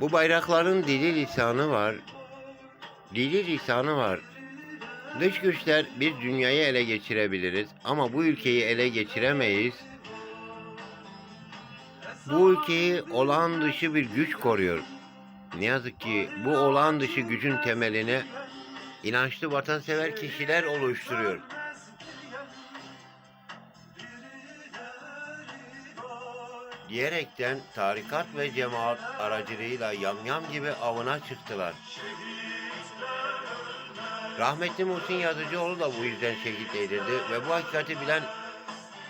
Bu bayrakların dili lisanı var. Dili lisanı var. Dış güçler bir dünyayı ele geçirebiliriz ama bu ülkeyi ele geçiremeyiz. Bu ülkeyi olağan dışı bir güç koruyor. Ne yazık ki bu olağan dışı gücün temelini inançlı vatansever kişiler oluşturuyor. Diyerekten tarikat ve cemaat aracılığıyla yamyam gibi avına çıktılar. Rahmetli Muhsin Yazıcıoğlu da bu yüzden şehit edildi ve bu hakikati bilen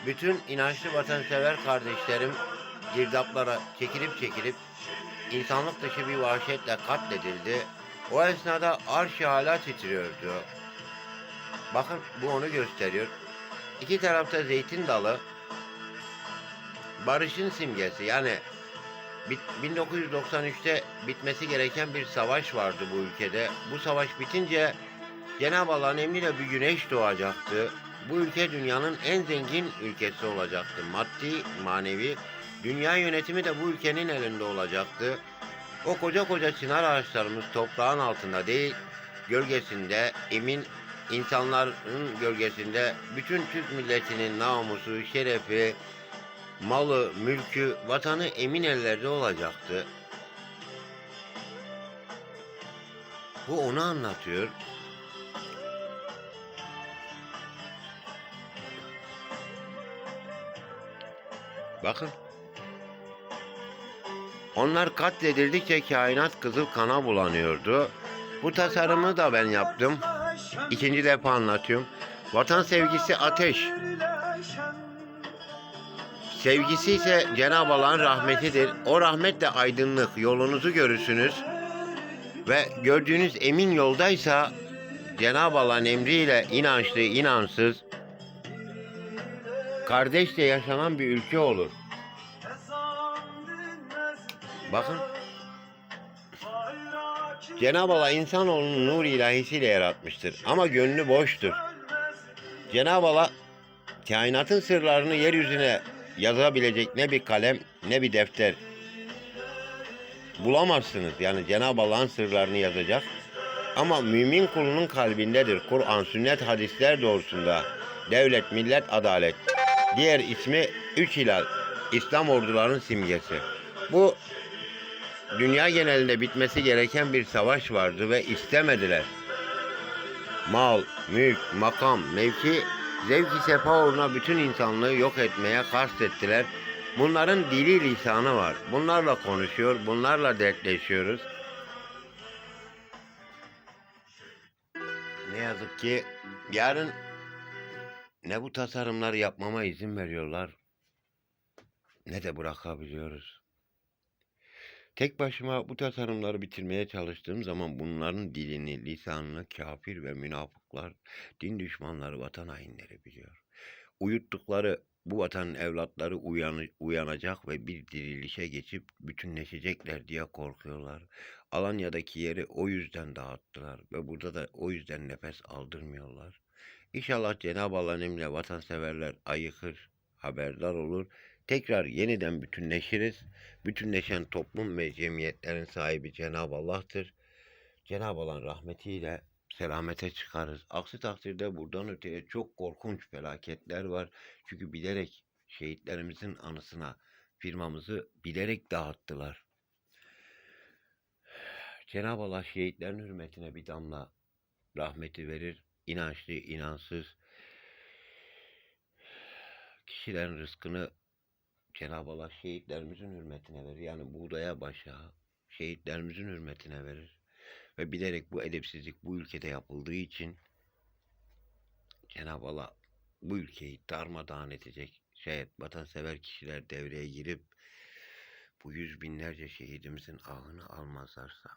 bütün inançlı vatansever kardeşlerim girdaplara çekilip çekilip insanlık dışı bir vahşetle katledildi. O esnada arş-ı hala titriyordu. Bakın bu onu gösteriyor. İki tarafta zeytin dalı, barışın simgesi. Yani bit- 1993'te bitmesi gereken bir savaş vardı bu ülkede. Bu savaş bitince Cenab-ı Allah'ın emriyle bir güneş doğacaktı. Bu ülke dünyanın en zengin ülkesi olacaktı. Maddi, manevi, dünya yönetimi de bu ülkenin elinde olacaktı. O koca koca çınar ağaçlarımız toprağın altında değil, gölgesinde, emin insanların gölgesinde bütün Türk milletinin namusu, şerefi, malı, mülkü, vatanı emin ellerde olacaktı. Bu onu anlatıyor. Bakın. Onlar katledildikçe kainat kızıl kana bulanıyordu. Bu tasarımı da ben yaptım. İkinci defa anlatıyorum. Vatan sevgisi ateş. Sevgisi ise Cenab-ı Allah'ın rahmetidir. O rahmetle aydınlık yolunuzu görürsünüz. Ve gördüğünüz emin yoldaysa Cenab-ı Allah'ın emriyle inançlı, inansız, kardeşçe yaşanan bir ülke olur. Bakın Cenab-ı Allah insanoğlunun nur ilahisiyle yaratmıştır ama gönlü boştur. Cenab-ı Allah kainatın sırlarını yeryüzüne yazabilecek ne bir kalem ne bir defter bulamazsınız. Yani Cenab-ı Allah'ın sırlarını yazacak. Ama mümin kulunun kalbindedir. Kur'an, sünnet, hadisler doğrusunda. Devlet, millet, adalet. Diğer ismi üç hilal. İslam ordularının simgesi. Bu dünya genelinde bitmesi gereken bir savaş vardı ve istemediler. Mal, mülk, makam, mevki, zevki sefa uğruna bütün insanlığı yok etmeye kastettiler. Bunların dili lisanı var. Bunlarla konuşuyor, bunlarla dertleşiyoruz. Ne yazık ki yarın ne bu tasarımları yapmama izin veriyorlar ne de bırakabiliyoruz. Tek başıma bu tasarımları bitirmeye çalıştığım zaman bunların dilini, lisanını kafir ve münafıklar, din düşmanları, vatan hainleri biliyor. Uyuttukları bu vatanın evlatları uyanı, uyanacak ve bir dirilişe geçip bütünleşecekler diye korkuyorlar. Alanya'daki yeri o yüzden dağıttılar ve burada da o yüzden nefes aldırmıyorlar. İnşallah Cenab-ı Allah'ın emriyle vatanseverler ayıkır, haberdar olur. Tekrar yeniden bütünleşiriz. Bütünleşen toplum ve cemiyetlerin sahibi Cenab-ı Allah'tır. Cenab-ı Allah'ın rahmetiyle selamete çıkarız. Aksi takdirde buradan öteye çok korkunç felaketler var. Çünkü bilerek şehitlerimizin anısına firmamızı bilerek dağıttılar. Cenab-ı Allah şehitlerin hürmetine bir damla rahmeti verir. İnançlı, inansız kişilerin rızkını Cenab-ı Allah şehitlerimizin hürmetine verir. Yani buğdaya başa şehitlerimizin hürmetine verir. Ve bilerek bu edepsizlik bu ülkede yapıldığı için Cenab-ı Allah bu ülkeyi darmadağın edecek şayet vatansever kişiler devreye girip bu yüz binlerce şehidimizin ahını almazlarsa